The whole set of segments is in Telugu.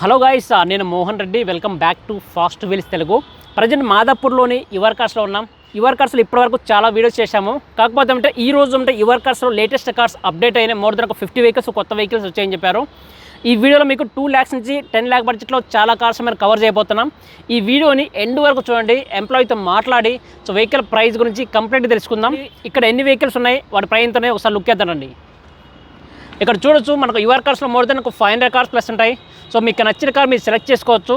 హలో గాయస్ నేను Mohan Reddy. Welcome back to fast wheels Telugu. Present మాదాపూర్లోని your కార్స్లో ఉన్నాం. యువర్ కార్స్లో ఇప్పటివరకు చాలా వీడియోస్ చేశాము. కాకపోతే అంటే ఈ రోజు అంటే యువర్ కార్స్లో లేటెస్ట్ కార్స్ అప్డేట్ అయిన మోర్ దెన్ ఒక ఫిఫ్టీ వెహికల్స్ కొత్త వెహికల్స్ వచ్చాయని చెప్పారు. ఈ వీడియోలో మీకు టూ ల్యాక్స్ నుంచి టెన్ ల్యాక్ బడ్జెట్లో చాలా కార్స్ మేము కవర్ చేయబోతున్నాం. ఈ వీడియోని ఎండ్ వరకు చూడండి. ఎంప్లాయీతో మాట్లాడి సో వెహికల్ ప్రైస్ గురించి కంప్లీట్ తెలుసుకుందాం. ఇక్కడ ఎన్ని వెహికల్స్ ఉన్నాయి? వాటి ప్రైస్ ఒకసారి లుక్ చేద్దానండి ఇక్కడ చూడొచ్చు మనకు యువర్ కార్స్లో మోర్ దెన్ ఒక ఫైవ్ హండ్రెడ్ కార్స్ ప్లస్ ఉంటాయి. సో మీకు నచ్చిన కార్ మీరు సెలెక్ట్ చేసుకోవచ్చు.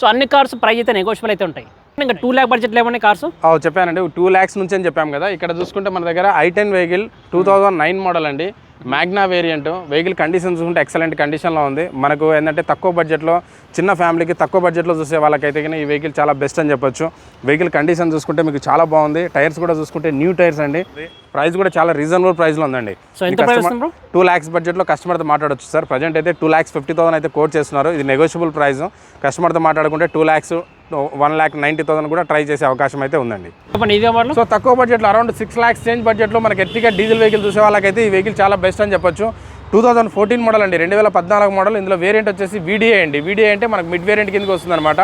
సో అన్ని కార్స్ ప్రైస్ అయితే నెగోషియబుల్ అయితే ఉంటాయి. ఇంకా టూ ల్యాక్ బడ్జెట్లో ఏమన్నా కార్స్ చెప్పానండి. టూ ల్యాక్స్ నుంచి అని చెప్పాము కదా. ఇక్కడ చూసుకుంటే మన దగ్గర I ten vehicle two thousand nine model అండి. మ్యాగ్నా వేరియంట్ వెహికల్ కండిషన్ చూసుకుంటే ఎక్సలెంట్ కండిషన్లో ఉంది. మనకు ఏంటంటే తక్కువ బడ్జెట్లో చిన్న ఫ్యామిలీకి తక్కువ బడ్జెట్లో చూసే వాళ్ళకైతే కానీ ఈ వెహికల్ చాలా బెస్ట్ అని చెప్పొచ్చు. వెహికల్ కండిషన్ చూసుకుంటే మీకు చాలా బాగుంది. టైర్స్ కూడా చూసుకుంటే న్యూ టైర్స్ అండి. ప్రైస్ కూడా చాలా రీజనబుల్ ప్రైస్లో ఉందండి. టూ ల్యాక్స్ బడ్జెట్లో కస్టమర్తో మాట్లాడొచ్చు సార్ ప్రజెంట్ అయితే టూ ల్యాక్స్ ఫిఫ్టీ థౌసండ్ అయితే కోట్ చేస్తున్నారు. ఇది నెగోషియబుల్ ప్రైస్ కస్టమర్తో మాట్లాడుకుంటే two lakhs one lakh ninety thousand కూడా ట్రై చేసే అవకాశం అయితే ఉందండి. సో తక్కువ బడ్జెట్లో అరౌండ్ సిక్స్ ల్యాక్స్ చేంజ్ బడ్జెట్లో మనకి ఎర్టిగా డీజిల్ వెహికల్ చూసే వాళ్ళకైతే ఈ వెహికల్ చాలా బెస్ట్ అని చెప్పొచ్చు. టూ థౌసండ్ ఫోర్టీన్ మోడల్ అండి రెండు వేల పద్నాలుగు మోడల్. ఇందులో వేరియంట్ వచ్చేసి వీడియో అండి. వీడియో అంటే మనకు మిడ్ వేరియంట్ కిందకి వస్తుంది అనమాట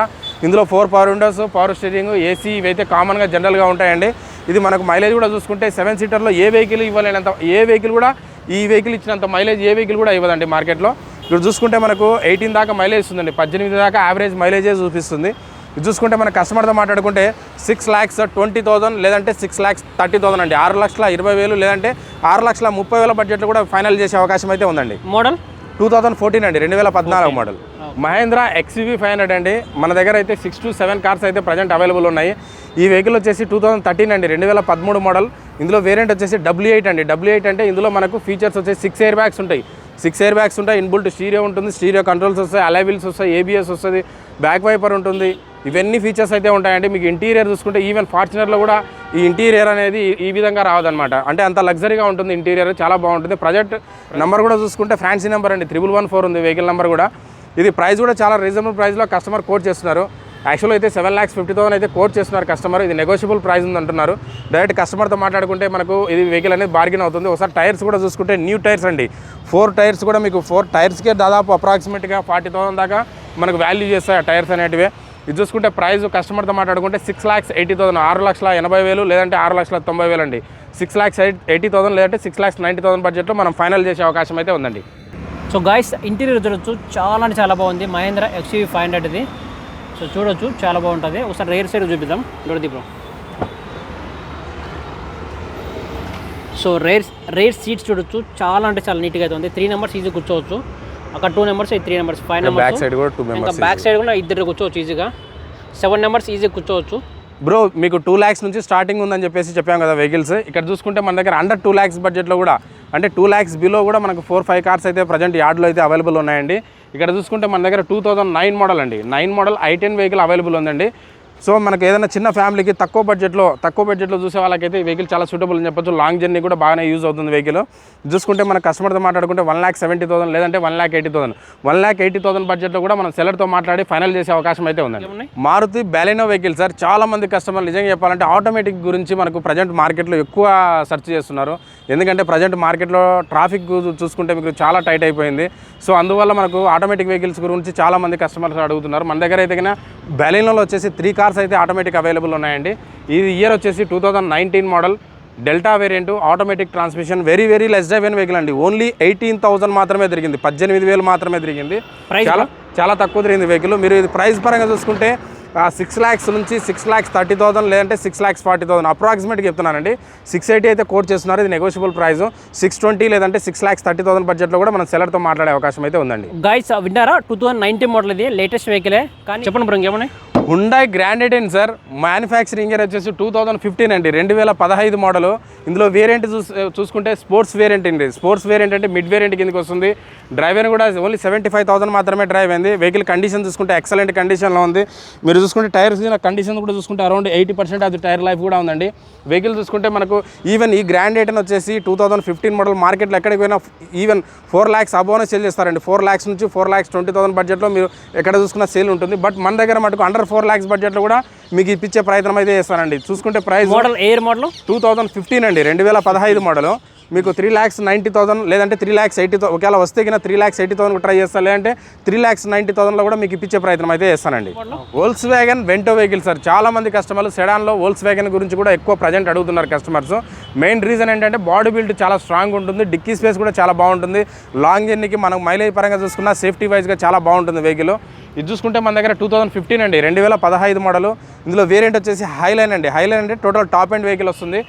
ఇందులో four power windows power steering AC ఇవైతే కామన్గా జనరల్గా ఉంటాయండి. ఇది మనకు మైలేజ్ కూడా చూసుకుంటే సెవెన్ సీటర్లో ఏ వెహికల్ ఇవ్వలేనంత ఏ వెహికల్ కూడా ఈ వెహికల్ ఇచ్చినంత మైలేజ్ ఏ వెహికల్ కూడా ఇవ్వదండి మార్కెట్లో ఇప్పుడు చూసుకుంటే మనకు ఎయిటీన్ దాకా మైలేజ్ ఇస్తుందండి పద్దెనిమిది దాకా యావరేజ్ మైలేజే చూపిస్తుంది. ఇది చూసుకుంటే మన కస్టమర్తో మాట్లాడుకుంటే సిక్స్ ల్యాక్స్ ట్వంటీ థౌసండ్ లేదంటే సిక్స్ ల్యాక్స్ థర్టీ థౌసండ్ అండి. ఆరు లక్షల ఇరవై వేలు లేదంటే ఆరు లక్షల ముప్పై వేల బడ్జెట్లో కూడా ఫైనల్ చేసే అవకాశం అయితే ఉందండి. మోడల్? టూ థౌసండ్ ఫోర్టీన్ అండి రెండు వేల పద్నాలుగు model. Mahindra XUV five hundred అండి. మన దగ్గర అయితే సిక్స్ టు సెవెన్ కార్స్ అయితే ప్రజెంట్ అవైలబుల్ ఉన్నాయి. ఈ వెహికల్ వచ్చేసి టూ థౌసండ్ థర్టీన్ అండి రెండు వేల పదమూడు మోడల్. ఇందులో వేరియంట్ వచ్చేసి డబ్ల్యూ ఎయిట్ అండి. డబ్ల్యూ ఎయిట్ అంటే ఇందులో మనకు ఫీచర్స్ వచ్చేసి సిక్స్ ఎయిర్ బ్యాగ్స్ ఉంటాయి. సిక్స్ ఎయిర్ బ్యాగ్స్ ఉంటాయి. ఇన్బుల్ట్ స్టీరియో ఉంటుంది. స్టీరియో కంట్రోల్స్ వస్తాయి. అలైవిల్స్ వస్తాయి. ఏబిఎస్ వస్తుంది. బ్యాక్ వైపర్ ఉంటుంది. ఇవన్నీ ఫీచర్స్ అయితే ఉంటాయండి. మీకు ఇంటీరియర్ చూసుకుంటే ఈవెన్ ఫార్చునర్లో కూడా ఈ ఇంటీరియర్ అనేది ఈ- విధంగా రావదనమాట అంటే అంత లగ్జరీగా ఉంటుంది ఇంటీరియర్ చాలా బాగుంటుంది. ప్రజెక్ట్ నెంబర్ కూడా చూసుకుంటే ఫ్రాన్సీ నెంబర్ అండి. త్రిబుల్ వన్ ఫోర్ ఉంది వెహికల్ నెంబర్ కూడా. ఇది ప్రైస్ కూడా చాలా రీజనబుల్ ప్రైస్లో కస్టమర్ కోట్ చేస్తున్నారు. యాక్చువల్ అయితే సెవెన్ ల్యాక్స్ ఫిఫ్టీ థౌసండ్ అయితే కోట్ చేస్తున్నారు కస్టమర్ ఇది నెగోషియబుల్ ప్రైస్ ఉంది అంటున్నారు. డైరెక్ట్ కస్టమర్తో మాట్లాడుకుంటే మనకు ఇది వెహికల్ అనేది బార్గెన్ అవుతుంది. ఒకసారి టైర్స్ కూడా చూసుకుంటే న్యూ టైర్స్ అండి. ఫోర్ టైర్స్ కూడా మీకు ఫోర్ టైర్స్కే దాదాపు అప్రాక్సిమేట్గా ఫార్టీ థౌసండ్ దాకా మనకు వాల్యూ చేస్తాయి ఆ టైర్స్ అనేటివి. ఇది చూసుకుంటే ప్రైస్ కస్టమర్తో మాట్లాడుకుంటే సిక్స్ ల్యాక్స్ ఎయిటీ థౌసండ్ ఆరు లక్షల ఎనభై వేలు లేదంటే ఆరు లక్షల తొంభై వేలు అండి. సిక్స్ ల్యాక్స్ ఎయిటీ థౌసండ్ లేదంటే సిక్స్ ల్యాక్స్ నైంటీ థౌసండ్ బడ్జెట్లో మనం ఫైనల్ చేసే అవకాశం అయితే ఉందండి. సో గాయస్ ఇంటీరియర్ చూడొచ్చు. చాలా అంటే చాలా బాగుంది. మహేంద్ర ఎక్స్యూవీ ఫైవ్ హండ్రెడ్ ఇది. సో చూడొచ్చు. చాలా బాగుంటుంది. ఒకసారి రేర్ సైడ్ చూపిద్దాం. చూడది సో రేర్ రేర్ సీట్స్ చూడొచ్చు. చాలా అంటే చాలా నీట్గా అయితే ఉంది. త్రీ నెంబర్స్ ఈజీ కూర్చోవచ్చు. అక్కడ two members three members five back members side కూడా టూ ఇంకా మెంబర్స్ బ్యాక్ సైడ్ కూడా ఇద్దరు కూర్చోవచ్చు ఈజీగా సెవెన్ నెంబర్స్ ఈజీ కూర్చోవచ్చు. బ్రో మీకు టూ ల్యాక్స్ నుంచి స్టార్టింగ్ ఉందని చెప్పేసి చెప్పాం కదా వెహికల్స్ ఇక్కడ చూసుకుంటే మన దగ్గర అండర్ టూ ల్యాక్స్ బడ్జెట్లో కూడా అంటే టూ ల్యాక్స్ బిలో కూడా మనకు ఫోర్ ఫైవ్ కార్స్ అయితే ప్రజెంట్ యార్డ్లో అయితే అవైలబుల్ ఉన్నాయండి. ఇక్కడ చూసుకుంటే మన దగ్గర టూ థౌసండ్ నైన్ మోడల్ అండి. Nine model I ten vehicle available ఉందండి. సో మనకి ఏదైనా చిన్న ఫ్యామిలీకి తక్కువ బడ్జెట్లో తక్కువ బడ్జెట్లో చూసే వాళ్ళకైతే ఈ వెహికల్ చాలా సూటబుల్ అని చెప్పొచ్చు. లాంగ్ జర్నీ కూడా బాగానే యూజ్ అవుతుంది వెహికల్ చూసుకుంటే మన కస్టమర్తో మాట్లాడుకుంటే వన్ ల్యాక్ సెవెంటీ థౌసండ్ లేదంటే one lakh eighty thousand one lakh eighty thousand బడ్జెట్లో కూడా మనం సెల్లర్తో మాట్లాడి ఫైనల్ చేసే అవకాశం అయితే ఉందండి. మారుతి బ్యాలినో వెహికల్ సార్ చాలా మంది కస్టమర్లు నిజంగా చెప్పాలంటే ఆటోమేటిక్ గురించి మనకు ప్రజెంట్ మార్కెట్లో ఎక్కువ సెర్చ్ చేస్తున్నారు. ఎందుకంటే ప్రజెంట్ మార్కెట్లో ట్రాఫిక్ చూసుకుంటే మీకు చాలా టైట్ అయిపోయింది. సో అందువల్ల మనకు ఆటోమేటిక్ వెహికల్స్ గురించి చాలా మంది కస్టమర్స్ అడుగుతున్నారు. మన దగ్గర అయితే కన్నా బ్యాలినోలో వచ్చేసి త్రీ కార్స్ అయితే ఆటోమేటిక్ అవైలబుల్ ఉన్నాయండి. ఇది ఇయర్ వచ్చేసి two thousand nineteen model. Delta variant automatic transmission very very less drive vehicle అండి. ఓన్లీ ఎయిటీన్ థౌసండ్ మాత్రమే తిరిగింది. పద్దెనిమిది వేలు మాత్రమే తిరిగింది. చాలా చాలా తక్కువ తిరిగింది వెహికల్ మీరు ఇది ప్రైస్ పరంగా చూసుకుంటే సిక్స్ ల్యాక్స్ నుంచి సిక్స్ ల్యాక్స్ థర్టీ థౌసండ్ లేదంటే సిక్స్ ల్యాక్స్ ఫార్టీ థౌసండ్ అప్రాక్సిమేట్గా చెప్తున్నానండి. సిక్స్ ఎయిటీ అయితే కోట్ చేస్తున్నారు. ఇది నెగోషియబుల్ ప్రైస్ సిక్స్ ట్వంటీ లేదంటే సిక్స్ ల్యాక్స్ థర్టీ థౌసండ్ బడ్జెట్లో కూడా మనం సెలర్తో మాట్లాడే అవకాశం అయితే ఉందండి. గాయస్ విన్నారా? టూ థౌసండ్ నైన్టీన్ మోడల్ ఇది. లేటెస్ట్ వెహికలే కానీ చెప్పండి బ్రో ఇంకేమున్నాయి? Hyundai grand I ten sir manufacturing year వచ్చేసి టూ థౌసండ్ ఫిఫ్టీన్ అండి. రెండు వేల పదహైదు మోడల్ ఇందులో వేరియంట్ చూస్ చూసుకుంటే స్పోర్ట్స్ వేరియంట్ అండి స్పోర్ట్స్ వేరియంట్ అంటే మిడ్ వేరియంట్ కిందకి వస్తుంది. డ్రైవర్ కూడా ఓన్లీ సెవెంటీ ఫైవ్ థౌసండ్ మాత్రమే డ్రైవ్ అయింది. వెహికల్ కండిషన్ చూసుకుంటే ఎక్సలెంట్ కండిషన్లో ఉంది. మీరు చూసుకుంటే టైర్స్ కండిషన్ కూడా చూసుకుంటే అరౌండ్ ఎయిటీ పర్సెంట్ అది టైర్ లైఫ్ కూడా ఉందండి. వెహికల్ చూసుకుంటే మనకు ఈవెన్ ఈ గ్రాండ్ ఎయిటెన్ వచ్చేసి టూ థౌసండ్ ఫిఫ్టీన్ మోడల్ మార్కెట్లో ఎక్కడికి పోయినా even four lakhs above sale చేస్తారండి. ఫోర్ ల్యాక్స్ నుంచి ఫోర్ ల్యాక్స్ ట్వంటీ థౌసండ్ బడ్జెట్లో మీరు ఎక్కడ చూసుకున్న సేల్ ఉంటుంది. బట్ మన దగ్గర మటుకు అండర్ ఫోర్ ల్యాక్స్ బడ్జెట్లో కూడా మీకు ఇప్పించే ప్రయత్నం అయితే చేస్తానండి చూసుకుంటే price model year model two thousand fifteen అండి. రెండు వేల పదహైదు మోడల్ మీకు త్రీ ల్యాక్స్ నైంటీ థౌసండ్ లేదంటే త్రీ ల్యాక్స్ ఎయిటీ ఒకవేళ వస్తే కింద three lakhs eighty thousand try చేస్తాను లేదంటే త్రీ ల్యాక్స్ నైంటీ థౌసండ్లో కూడా మీకు ఇప్పించే ప్రయత్నం అయితే చేస్తానండి. Volkswagen Vento vehicle sir చాలా మంది కస్టమర్లు సెడాన్లో వోల్స్ వ్యాగన్ గురించి కూడా ఎక్కువ ప్రజెంట్ అడుగుతున్నారు కస్టమర్స్ మెయిన్ రీజన్ ఏంటంటే బాడీ బిల్డ్ చాలా స్ట్రాంగ్ ఉంటుంది డిక్కీ స్పేస్ కూడా చాలా బాగుంటుంది. లాంగ్ జర్నీకి మనం మైలేజ్ పరంగా చూసుకున్నా సేఫ్టీ వైజ్గా చాలా బాగుంటుంది వెహికల్ ఇది చూసుకుంటే మన దగ్గర టూ థౌసండ్ ఫిఫ్టీన్ అండి రెండు వేల పదహైదు మోడల్ ఇందులో వేరియంట్ వచ్చేసి హైలైన్ అండి. హైలైన్ అంటే టోటల్ టాప్ అండ్ వెహికల్ వస్తుంది.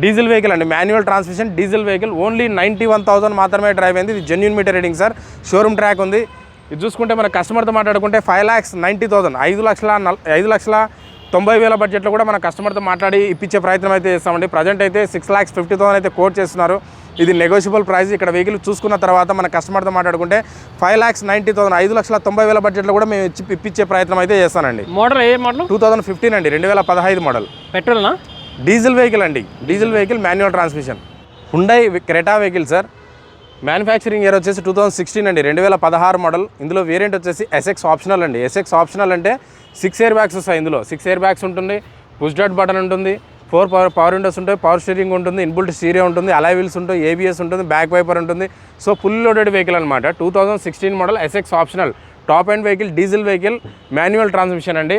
డీజిల్ వెహికల్ అండి. Manual transmission diesel vehicle. Only ninety one thousand మాత్రమే డ్రైవ్ అయింది. ఇది genuine meter reading sir showroom track ఉంది. ఇది చూసుకుంటే మన కస్టమర్తో మాట్లాడుకుంటే ఫైవ్ ల్యాక్స్ నైంటీ థౌసండ్. ఐదు లక్షల నల్ ఐదు లక్షల తొంభై వేల బడ్జెట్లో కూడా మన కస్టమర్తో మాట్లాడి ఇప్పించే ప్రయత్నం అయితే చేస్తామండి. ప్రజెంట్ అయితే సిక్స్ ల్యాక్స్ ఫిఫ్టీ థౌసండ్ అయితే కోట్ చేస్తున్నారు. ఇది నెగోషియబుల్ ప్రైస్ ఇక్కడ వెహికల్ చూసుకున్న తర్వాత మన కస్టమర్తో మాట్లాడుకుంటే ఫైవ్ ల్యాక్స్ నైంటీ థౌసండ్. ఐదు లక్షల తొంభై వేల బడ్జెట్లో కూడా మేము ఇచ్చి ఇప్పించే ప్రయత్నం అయితే చేస్తానండి. మోడల్ ఏ మోడల్? టూ థౌసండ్ ఫిఫ్టీన్ అండి. రెండు వేల పదహైదు మోడల్. పెట్రోల్నా? డీజిల్ వెహికల్ అండి. Diesel vehicle manual transmission Hyundai Creta vehicle sir manufacturing year వచ్చేసి టూ థౌసండ్ సిక్స్టీన్ అండి. రెండు వేల పదహారు మోడల్ ఇందులో వేరియంట్ వచ్చేసి ఎస్ఎక్స్ ఆప్షనల్ అండి. ఎస్ఎక్స్ ఆప్షనల్ అంటే సిక్స్ ఇయర్ బ్యాగ్స్ వస్తాయి ఇందులో. సిక్స్ ఇయర్ బ్యాగ్స్ ఉంటుంది పుష్ డాట్ బటన్ ఉంటుంది ఫోర్ పవర్ పవర్ విండోస్ ఉంటాయి పవర్ స్టీరింగ్ ఉంటుంది ఇన్బుల్ట్ స్టీరియో ఉంటుంది అలై వీల్స్ ఉంటాయి ఏబిఎస్ ఉంటుంది బ్యాక్ వైపర్ ఉంటుంది. సో ఫుల్ లోడెడ్ వెహికల్ అనమాట two thousand sixteen model SX optional top end vehicle diesel vehicle manual transmission అండి.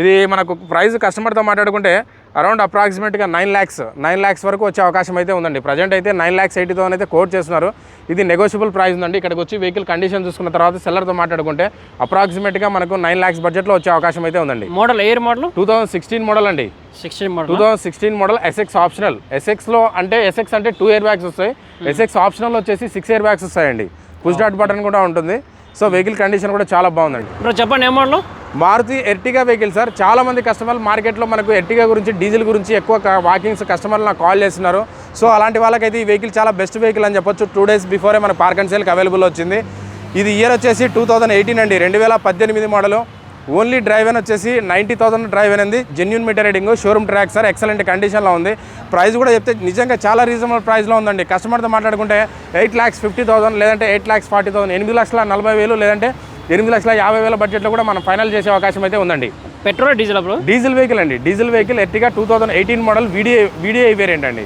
ఇది మనకు ప్రైస్ కస్టమర్తో మాట్లాడుకుంటే అరౌండ్ అప్రాక్సిమేట్గా నైన్ ల్యాక్స్ నైన్ ల్యాక్స్ వరకు వచ్చే అవకాశం అయితే ఉందండి. ప్రజెంట్ అయితే నైన్ ల్యాక్స్ ఎయిటీ థౌసండ్ అయితే కోట్ చేస్తున్నారు. ఇది నెగోషియబుల్ ప్రైస్ ఉందండి. ఇక్కడికి వచ్చి వెహికల్ కండిషన్ చూసుకున్న తర్వాత సెల్లర్తో మాట్లాడుకుంటే అప్రాక్సిమేట్గా మనకు నైన్ ల్యాక్స్ బడ్జెట్లో వచ్చే అవకాశం అయితే ఉందండి. Model year model? Two thousand sixteen model అండి. Sixteen two model thousand sixteen model SX optional ఎస్ఎక్స్లో అంటే ఎస్ఎక్స్ అంటే టూ ఇయర్ బ్యాగ్స్ వస్తాయి. ఎస్ఎక్స్ ఆప్షనల్ వచ్చేసి సిక్స్ ఇయర్ బ్యాగ్స్ వస్తాయండి. పుష్ డాట్ బటన్ కూడా ఉంటుంది. సో వెహికల్ కండిషన్ కూడా చాలా బాగుందండి. ఇప్పుడు చెప్పండి ఏ model? Maruti Ertiga vehicle sir. చాలా మంది కస్టమర్లు మార్కెట్లో మనకు ఎర్టిగా గురించి డీజిల్ గురించి ఎక్కువ వాకింగ్స్ కస్టమర్లు నాకు కాల్ చేస్తున్నారు. సో అలాంటి వాళ్ళకైతే ఈ వెహికల్ చాలా బెస్ట్ వెహికల్ అని చెప్పొచ్చు. టూ డేస్ బిఫోరే మన పార్క్ అండ్ సేల్కి అవైలబుల్ వచ్చింది. ఇది ఇయర్ వచ్చేసి టూ థౌసండ్ ఎయిటీన్ అండి. రెండు వేల పద్దెనిమిది మోడలు ఓన్లీ డ్రైవ్ అని వచ్చేసి నైంటీ థౌసండ్ డ్రైవ్ అనేది genuine meter reading showroom track sir. Excellent కండిషన్లో ఉంది. ప్రైస్ కూడా చెప్తే నిజంగా చాలా రీజనబుల్ ప్రైస్లో ఉందండి. కస్టమర్తో మాట్లాడుకుంటే ఎయిట్ ల్యాక్స్ ఫిఫ్టీ థౌసండ్ లేదంటే ఎయిట్ ల్యాక్స్ ఫార్టీ థౌసండ్ ఎనిమిది లక్షల నలభై వేలు లేదంటే ఎనిమిది లక్షల యాభై వేల బడ్జెట్లో కూడా మనం ఫైనల్ చేసే అవకాశం అయితే ఉందండి. పెట్రోల్ డీజిల్ డీజిల్ వెహికల్ అండి. Diesel vehicle Ertiga two thousand eighteen model video video variant అండి.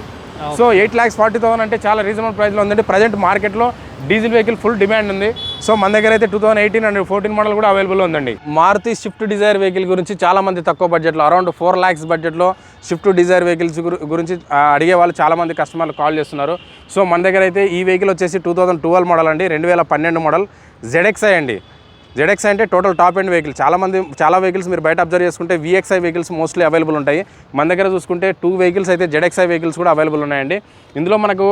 So eight lakhs forty thousand అంటే చాలా రీజనబుల్ ప్రైస్లో ఉందండి. ప్రజెంట్ మార్కెట్లో డీజిల్ వెహికల్ ఫుల్ డిమాండ్ ఉంది. సో మన దగ్గర అయితే two thousand eighteen and fourteen model కూడా అవైలబుల్ ఉందండి. మారుతి స్విఫ్ట్ డిజైర్ వెహికల్ గురించి చాలా మంది తక్కువ బడ్జెట్లో అరౌండ్ ఫోర్ ల్యాక్స్ బడ్జెట్లో స్విఫ్ట్ డిజైర్ వెహికల్స్ గురించి అడిగే వాళ్ళు చాలా మంది కస్టమర్లు కాల్ చేస్తున్నారు. సో మన దగ్గర అయితే ఈ వెహికల్ వచ్చేసి టూ థౌసండ్ ట్వెల్వ్ మోడల్ అండి. రెండు వేల పన్నెండు మోడల్ జెడ్ఎక్స్ఐ అండి. జెడెక్స్ అంటే టోటల్ టాప్ ఎండ్ వెహికల్ చాలా మంది చాలా వెహికల్స్ మీరు బయట అబ్జర్వ్ చేసుకుంటే విఎక్స్ఐ వెహికల్స్ మోస్ట్లీ అవైలబుల్ ఉంటాయి. మన దగ్గర చూసుకుంటే టూ వెహికల్స్ అయితే జెడెక్స్ఐ వెహికల్స్ కూడా అవైలబుల్ ఉన్నాయండి. ఇందులో మనకు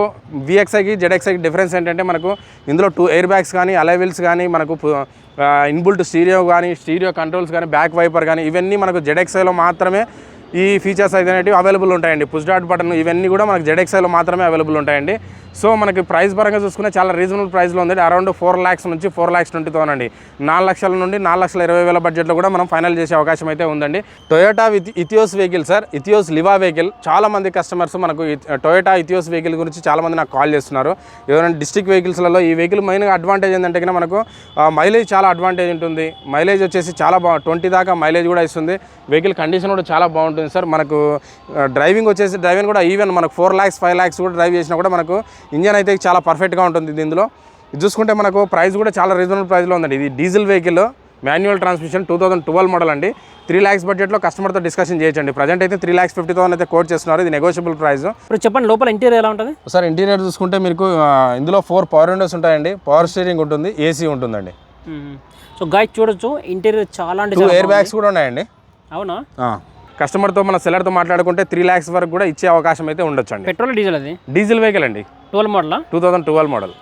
విఎక్స్ఐకి జెడెక్స్ఐకి డిఫరెన్స్ ఏంటంటే మనకు ఇందులో టూ ఎయిర్ బ్యాగ్స్ కానీ అలైవిల్స్ కానీ మనకు ఇన్బుల్ట్ స్టీరియో కానీ స్టీరియో కంట్రోల్స్ కానీ బ్యాక్ వైపర్ కానీ ఇవన్నీ మనకు జెడెక్స్ఐలో మాత్రమే ఈ ఫీచర్స్ అయితే అనేవి అవైలబుల్ ఉంటాయండి. పుష్ డాట్ బటన్ ఇవన్నీ కూడా మనకు జెడెక్సైలో మాత్రమే అవైలబుల్ ఉంటాయండి. సో మనకి ప్రైస్ పరంగా చూసుకునే చాలా రీజనబుల్ ప్రైస్లో ఉంది అరౌండ్ ఫోర్ ల్యాక్స్ నుంచి ఫోర్ ల్యాక్స్ ట్వంటీ థౌసండ్ అండి నాలుగు లక్షల నుండి నాలుగు లక్షల ఇరవై వేల బడ్జెట్లో కూడా మనం ఫైనల్ చేసే అవకాశం అయితే ఉందండి. Toyota with Etios vehicle sir Etios Liva vehicle చాలా మంది కస్టమర్స్ మనకు టొయోటా ఇథియోస్ వెహికల్ గురించి చాలా మంది నాకు కాల్ చేస్తున్నారు. ఎవరైనా డిస్ట్రిక్ట్ వెహికల్స్లలో ఈ వెహికల్ మెయిన్ అడ్వాంటేజ్ ఏంటంటే మనకు uh, మైలేజ్ చాలా అడ్వాంటేజ్ ఉంటుంది. మైలేజ్ వచ్చేసి చాలా బా ట్వంటీ దాకా మైలేజ్ కూడా ఇస్తుంది. వెహికల్ కండిషన్ కూడా చాలా బాగుంటుంది. సార్. మనకు డ్రైవింగ్ వచ్చేసి డ్రైవింగ్ కూడా ఈవెన్ మనకు ఫోర్ ల్యాక్స్ ఫైవ్ ల్యాక్స్ కూడా డ్రైవ్ చేసినా కూడా మనకు ఇంజన్ అయితే చాలా పర్ఫెక్ట్గా ఉంటుంది దీనిలో ఇది చూసుకుంటే మనకు ప్రైస్ కూడా చాలా రీజనబుల్ ప్రైస్లో ఉందండి. ఇది diesel vehicle manual transmission two thousand twelve model అండి. త్రీ ల్యాక్స్ బడ్జెట్లో కస్టమర్తో డిస్కషన్ చేయొచ్చండి. ప్రజెంట్ అయితే త్రీ ల్యాక్స్ ఫిఫ్టీ థౌసండ్ అయితే కోట్ చేస్తున్నారు. ఇది నెగోషియబుల్ ప్రైస్ ఇప్పుడు చెప్పండి లోపల ఇంటీరియర్ ఎలా ఉంటుంది? సార్ ఇంటీరియర్ చూసుకుంటే మీకు ఇందులో ఫోర్ పవర్ విండోస్ ఉంటాయండి. పవర్ స్టీరింగ్ ఉంటుంది ఏసీ ఉంటుందండి. సో గాయ చూడొచ్చు ఇంటీరియర్ చాలా అంటే టూ చాలా ఎయిర్. బ్యాగ్స్ కూడా ఉన్నాయండి. అవునా? కస్టమర్తో మన సెల్లర్తో మాట్లాడుకుంటే త్రీ ల్యాక్స్ వరకు కూడా ఇచ్చే అవకాశం అయితే ఉండొచ్చు అండి పెట్రోల్ డీజిల్ అది? డీజిల్ వెహికల్ అండి. Twelve మోడలా? Two thousand twelve model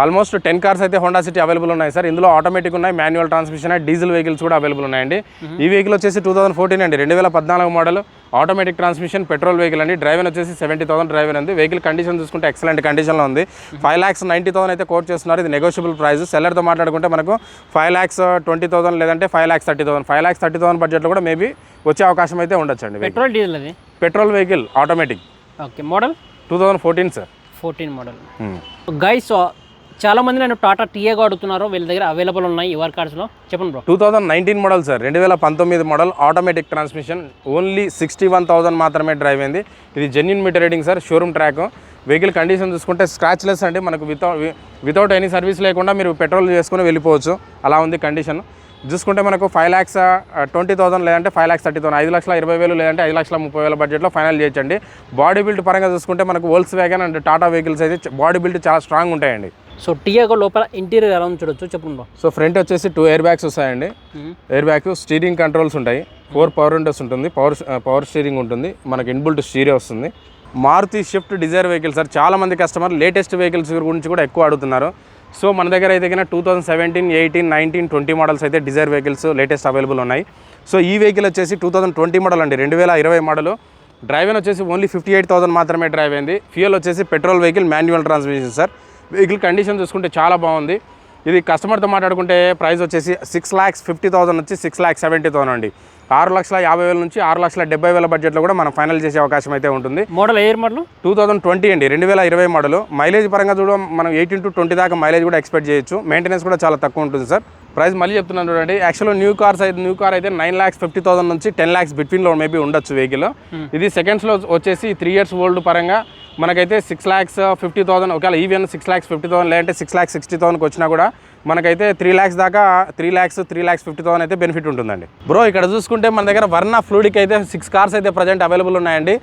almost ten cars అయితే హోండా సిటీ అవైలబుల్ ఉన్నాయి సార్. ఇందులో ఆటోమేటిక్ ఉన్నాయి మాన్యువల్ ట్రాన్స్మిషన్ డీజిల్ వెహికల్స్ కూడా అవైలబుల్ ఉన్నాయండి. ఈ వెహికల్ వచ్చేసి టూ థౌసండ్ ఫోర్టీన్ అండి. రెండు వేల పద్నాలుగు model automatic transmission petrol vehicle అండి. డ్రైవర్ వచ్చేసి సెవెంటీ థౌసండ్ డ్రైవర్ ఉంది. వెహికల్ కండిషన్ చూసుకుంటే ఎక్సలెంట్ కండిషన్లో ఉంది. ఫైవ్ ల్యాక్స్ నైంటీ థౌసండ్ అయితే కోట్ చేస్తున్నారు. ఇది నెగోషియబుల్ ప్రైస్ సెల్లర్తో మాట్లాడుకుంటే మనకు ఫైవ్ ల్యాక్స్ ట్వంటీ థౌసండ్ లేదంటే five lakhs thirty thousand five lakhs thirty thousand బడ్జెట్లో కూడా మేబీ వచ్చే అవకాశం అయితే ఉండొచ్చండి పెట్రోల్ డీజిల్ అది? Petrol vehicle automatic okay model? Two thousand fourteen sir fourteen model. Guys చాలా మంది నేను టాటా టీఏగా అడుగుతున్నారు వీళ్ళ దగ్గర అవైలబుల్ ఉన్నాయి యువర్ కార్స్లో చెప్పండి bro two thousand nineteen model sir రెండు వేల పంతొమ్మిది model automatic transmission only sixty one thousand మాత్రమే డ్రైవ్ అయింది. ఇది genuine meter reading sir showroom track vehicle condition చూసుకుంటే స్క్రాచ్లెస్ అంటే మనకు వితౌట్ వితౌట్ ఎనీ సర్వీస్ లేకుండా మీరు పెట్రోల్ చేసుకుని వెళ్ళిపోవచ్చు. అలా ఉంది కండిషన్ చూసుకుంటే మనకు ఫైవ్ ల్యాక్స్ ట్వంటీ థౌసండ్ లేదంటే ఫైవ్ ల్యాక్స్ థర్టీ థౌసండ్ ఐదు లక్షల ఇరవై వేలు లేదంటే ఐదు లక్షల ముప్పై వేల బడ్జెట్లో ఫైనల్ చేయొచ్చండి. బాడీ బిల్డ్ పరంగా చూసుకుంటే మనకు Volkswagen and Tata vehicles అయితే బాడీ బిల్డ్ చాలా స్ట్రాంగ్ ఉంటాయండి. సో టీఏగా లోపల ఇంటీరియర్ ఎలా చూడొచ్చు చెప్పండి సో ఫ్రంట్ వచ్చేసి టూ ఎయిర్ బ్యాగ్స్ వస్తాయండి. ఎయిర్ బ్యాగ్స్ స్టీరింగ్ కంట్రోల్స్ ఉంటాయి. ఫోర్ పవర్ విండోస్ ఉంటుంది. పవర్ పవర్ స్టీరింగ్ ఉంటుంది. మనకి ఇన్బుల్ట్ స్టీరియో వస్తుంది. Maruti Swift Dzire vehicle sir. చాలా మంది కస్టమర్ లేటెస్ట్ వెహికల్స్ గురించి కూడా ఎక్కువ అడుగుతున్నారు. సో మన దగ్గర అయితే కన్నా two thousand seventeen eighteen nineteen twenty models అయితే డిజైర్ వెహికల్స్ లేటెస్ట్ అవైలబుల్ ఉన్నాయి. సో ఈ వెహికల్ వచ్చేసి టూ థౌసండ్ ట్వంటీ మోడల్ అండి. రెండు వేల ఇరవై మోడల్ డ్రైవ్ వచ్చేసి ఓన్లీ ఫిఫ్టీ ఎయిట్ థౌసండ్ మాత్రమే డ్రైవ్ అయింది. ఫ్యూయల్ వచ్చేసి petrol vehicle manual transmission sir. Vehicle condition చూసుకుంటే చాలా బాగుంది. ఇది కస్టమర్తో మాట్లాడుకుంటే ప్రైస్ వచ్చేసి సిక్స్ ల్యాక్స్ ఫిఫ్టీ థౌసండ్ వచ్చి సిక్స్ ల్యాక్స్ సెవెంటీ థౌసండ్ అండి. ఆరు లక్షల యాభై వేల నుంచి ఆరు లక్షల డెబ్బై వేల బడ్జెట్లో కూడా మనం ఫైనల్ చేసే అవకాశం అయితే ఉంటుంది. Model year model two thousand twenty అండి. రెండు వేల ఇరవై మోడల్ మైలేజ్ పరంగా చూడ మనం ఎయిటీన్ టు ట్వంటీ దాకా మైలేజ్ కూడా ఎక్స్పెక్ట్ చేయొచ్చు. మెయింటెనెన్స్ కూడా చాలా తక్కువ ఉంటుంది సార్ ప్రైస్ మళ్ళీ చెప్తున్నాను చూడండి. యాక్చువల్గా న్యూ కార్స్ అయితే న్యూ కార్ అయితే నైన్ ల్యాక్స్ ఫిఫ్టీ థౌసండ్ నుంచి టెన్ ల్యాక్స్ బిట్వీన్లో మేబీ ఉండొచ్చు వెహికల్ ఇది సెకండ్స్లో వచ్చేసి త్రీ ఇయర్స్ ఓల్డ్ పరంగా మనకైతే సిక్స్ ల్యాక్స్ ఫిఫ్టీ థౌసండ్ ఒకవేళ even six lakhs fifty thousand లేదంటే సిక్స్ ల్యాక్స్ సిక్స్టీ థౌసండ్కి వచ్చినా కూడా మనకైతే త్రీ ల్యాక్స్ దాకా three lakhs three lakhs fifty thousand అయితే బెనిఫిట్ ఉంటుందండి. బ్రో ఇక్కడ చూసుకుంటే మన దగ్గర వర్ణ ఫ్లూడిక్ అయితే సిక్స్ కార్స్ అయితే ప్రజెంట్ అవైలబుల్ ఉన్నాయండి.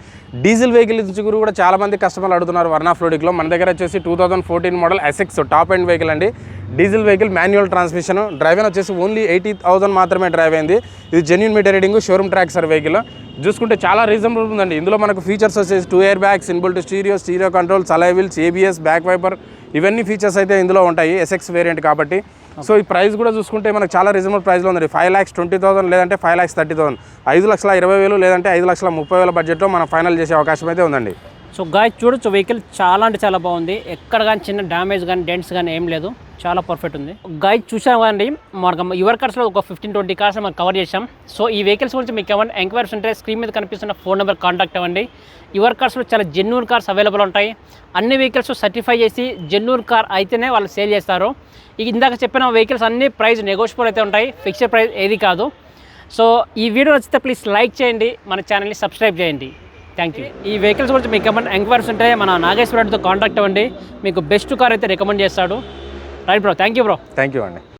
డీజిల్ వెహికల్ నుంచి కూడా చాలా మంది కస్టమర్లు అడుగుతున్నారు వర్ణ ఫ్లూడిక్లో మన దగ్గర వచ్చేసి two thousand fourteen model SX top end vehicle అండి. Diesel vehicle manual transmission. Driver వచ్చేసి ఓన్లీ ఎయిటీ థౌసండ్ మాత్రమే డ్రైవ్ అయింది. ఇది genuine meter reading showroom track sir vehicle చూసుకుంటే చాలా రీజనబుల్ ఉందండి. ఇందులో మనకు ఫీచర్స్ వచ్చేసి two air bags inbuilt stereo stereo control alloy wheels ABS back wiper ఇవన్నీ ఫీచర్స్ అయితే ఇందులో ఉంటాయి. ఎస్ఎక్స్ వేరియంట్ కాబట్టి. సో ఈ ప్రైస్ కూడా చూసుకుంటే మనకు చాలా రీజనబుల్ ప్రైస్లో ఉంది ఫైవ్ ల్యాక్స్ ట్వంటీ థౌసండ్ లేదంటే ఫైవ్ ల్యాక్స్ థర్టీ థౌసండ్ ఐదు లక్షల ఇరవై వేలు లేదంటే ఐదు లక్షల ముప్పై వేల బడ్జెట్లో మనం ఫైనల్ చేసే అవకాశం అయితే ఉందండి. సో గాయ చూడొచ్చు వెహికల్ చాలా అంటే చాలా బాగుంది. ఎక్కడ కానీ చిన్న డ్యామేజ్ కానీ డెంట్స్ కానీ ఏం లేదు. చాలా పర్ఫెక్ట్ ఉంది. గాయ చూసాం కదండి మనకు యువర్ కార్స్లో ఒక ఫిఫ్టీన్ ట్వంటీ కార్స్ మనం కవర్ చేసాం సో ఈ వెహికల్స్ గురించి మీకు ఏమైనా ఎంక్వైరీస్ ఉంటే స్క్రీన్ మీద కనిపిస్తున్న ఫోన్ నెంబర్ కాంటాక్ట్ అవ్వండి. యువర్ కార్స్లో చాలా జెన్యూన్ కార్స్ అవైలబుల్ ఉంటాయి. అన్ని వెహికల్స్ సర్టిఫై చేసి జెన్యూన్ కార్ అయితేనే వాళ్ళు సేల్ చేస్తారు. ఇక ఇందాక చెప్పిన వెహికల్స్ అన్ని ప్రైస్ నెగోషియబుల్ అయితే ఉంటాయి. ఫిక్స్డ్ ప్రైస్ ఏది కాదు. సో ఈ వీడియో నచ్చితే ప్లీజ్ లైక్ చేయండి. మన ఛానల్ని సబ్స్క్రైబ్ చేయండి. థ్యాంక్ యూ ఈ వెహికల్స్ గురించి మీకు ఏమైనా ఎంక్వైరీస్ ఉంటే మన నాగేశ్వరరావుతో కాంటాక్ట్ అవ్వండి. మీకు బెస్ట్ కార్ అయితే రికమెండ్ చేస్తాడు. Right bro thank you bro thank you అండి